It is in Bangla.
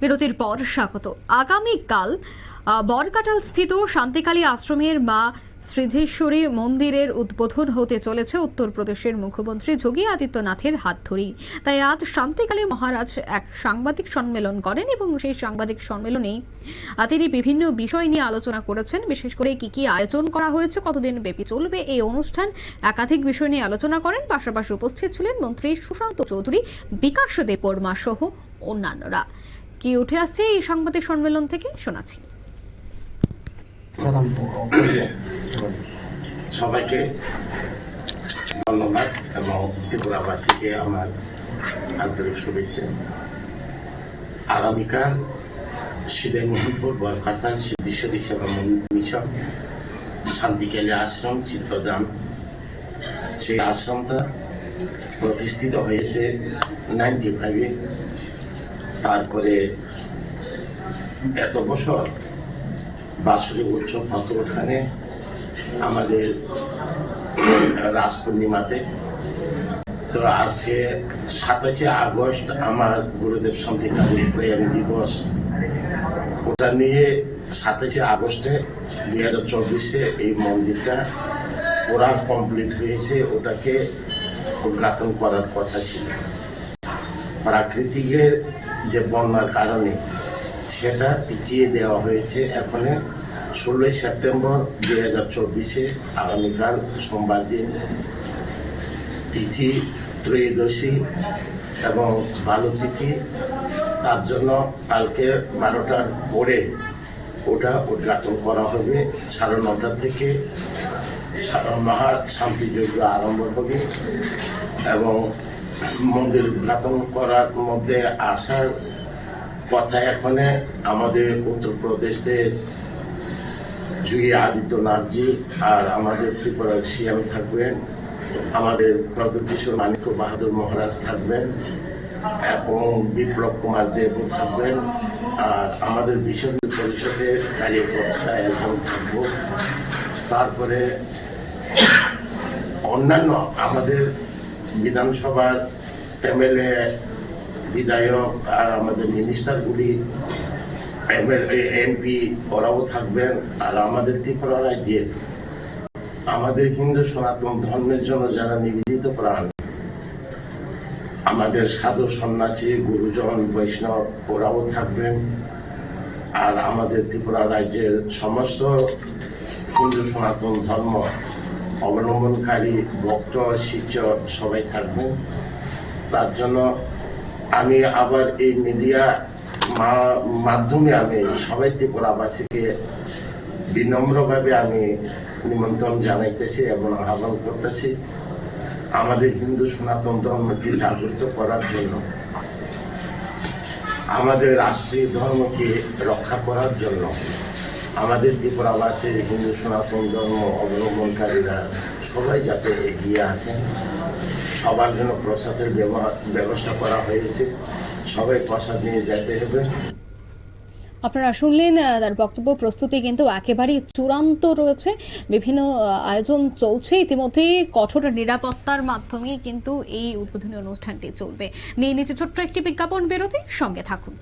বিরতির পর স্বাগত। আগামীকাল বরকাটাল স্থিত শান্তিকালী আশ্রমের মা শ্রীধেশ্বরী মন্দিরের উদ্বোধন হতে চলেছে উত্তরপ্রদেশের মুখ্যমন্ত্রী যোগী আদিত্যনাথের হাত ধরেই। তাই আজ শান্তিকালী মহারাজ এক সাংবাদিক সম্মেলন করেন এবং সেই সাংবাদিক সম্মেলনে তিনি বিভিন্ন বিষয় নিয়ে আলোচনা করেছেন। বিশেষ করে কি কি আয়োজন করা হয়েছে, কতদিন ব্যাপী চলবে, এই অনুষ্ঠান একাধিক বিষয় নিয়ে আলোচনা করেন। পাশাপাশি উপস্থিত ছিলেন মন্ত্রী সুশান্ত চৌধুরী, বিকাশ দেববর্মা সহ অন্যান্যরা। কি উঠে আসছে এই সাংবাদিক সম্মেলন থেকে? শোনাচ্ছি। সবাইকে ধন্যবাদ এবং ত্রিপুরাবাসীকে আমার আন্তরিক শুভেচ্ছা। আগামীকাল সিদে মোহনপুর বরকাতাল সিদ্ধেশ্বরী সেবা মিশন শান্তিকেলী আশ্রম চিত্তদান সেই আশ্রমটা প্রতিষ্ঠিত হয়েছে নাইনটি ফাইভে। তারপরে এত বছর বাৎসরিক উৎসব হতো আমাদের রাস পূর্ণিমাতে তো আজকে সাতাশে আগস্ট আমার গুরুদেব শান্তিকালী প্রেম দিবস। ওটা নিয়ে সাতাশে আগস্টে দুই হাজার চব্বিশে এই মন্দিরটা ওরা কমপ্লিট হয়েছে, ওটাকে উদ্ঘাটন করার কথা ছিল। প্রাকৃতিকের যে বন্যার কারণে সেটা পিছিয়ে দেওয়া হয়েছে এখন। ষোলোই সেপ্টেম্বর দুই হাজার চব্বিশে আগামীকাল সোমবার দিন তিথি ত্রয়োদশী এবং ভালো তিথি। তার জন্য কালকে বারোটার পরে ওটা উদ্ঘাটন করা হবে। সাড়ে নটা থেকে মহা শান্তিযজ্ঞ আরম্ভ হবে এবং মন্দির উদ্ঘাটন করার মধ্যে আসার কথা এখানে আমাদের উত্তরপ্রদেশের যোগী আদিত্যনাথজি আর আমাদের ত্রিপুরার সিএম থাকবেন, আমাদের প্রদ্যুৎ মানিক্য বাহাদুর মহারাজ থাকবেন এবং বিপ্লব কুমার দেবও থাকবেন আর আমাদের বিশ্ব পরিষদের কার্যকর্তা একজন থাকব। তারপরে অন্যান্য আমাদের বিধানসভার এমএলএ, বিধায়ক আর আমাদের মিনিস্টারগুলি, এমএলএ, এমপি ওরাও থাকবেন আর আমাদের ত্রিপুরা রাজ্যের আমাদের হিন্দু সনাতন ধর্মের জন্য যারা নিবেদিত প্রাণ, আমাদের সাধু সন্ন্যাসী, গুরুজন, বৈষ্ণব ওরাও থাকবেন আর আমাদের ত্রিপুরা রাজ্যের সমস্ত হিন্দু সনাতন ধর্ম অবলম্বনকারী ভক্ত, শিষ্য সবাই থাকবেন তার জন্য আমি আবার এই মিডিয়া মাধ্যমে আমি সবাই ত্রিপুরাবাসীকে বিনম্রভাবে আমি নিমন্ত্রণ জানাইতেছি এবং আহ্বান করতেছি আমাদের হিন্দু সনাতন ধর্মকে জাগ্রত করার জন্য। আমাদের রাষ্ট্রীয় ধর্মকে রক্ষা করার জন্য। আমাদের ত্রিপুরাবাসীর হিন্দু, সনাতন ধর্ম অবলম্বনকারীরা সবাই যাতে এগিয়ে আসেন, সবার জন্য প্রসাদের ব্যবস্থা করা হয়েছে। সবাই প্রসাদ নিয়ে যেতে হবে। আপনারা শুনলেন তার বক্তব্য, প্রস্তুতি কিন্তু একেবারেই চূড়ান্ত রয়েছে। বিভিন্ন আয়োজন চলছে। ইতিমধ্যে কঠোর নিরাপত্তার মাধ্যমে কিন্তু এই উদ্বোধনী অনুষ্ঠানটি চলবে। নিয়ে নিচে ছোট্ট একটি বিজ্ঞাপন বিরতি। সঙ্গে থাকুন।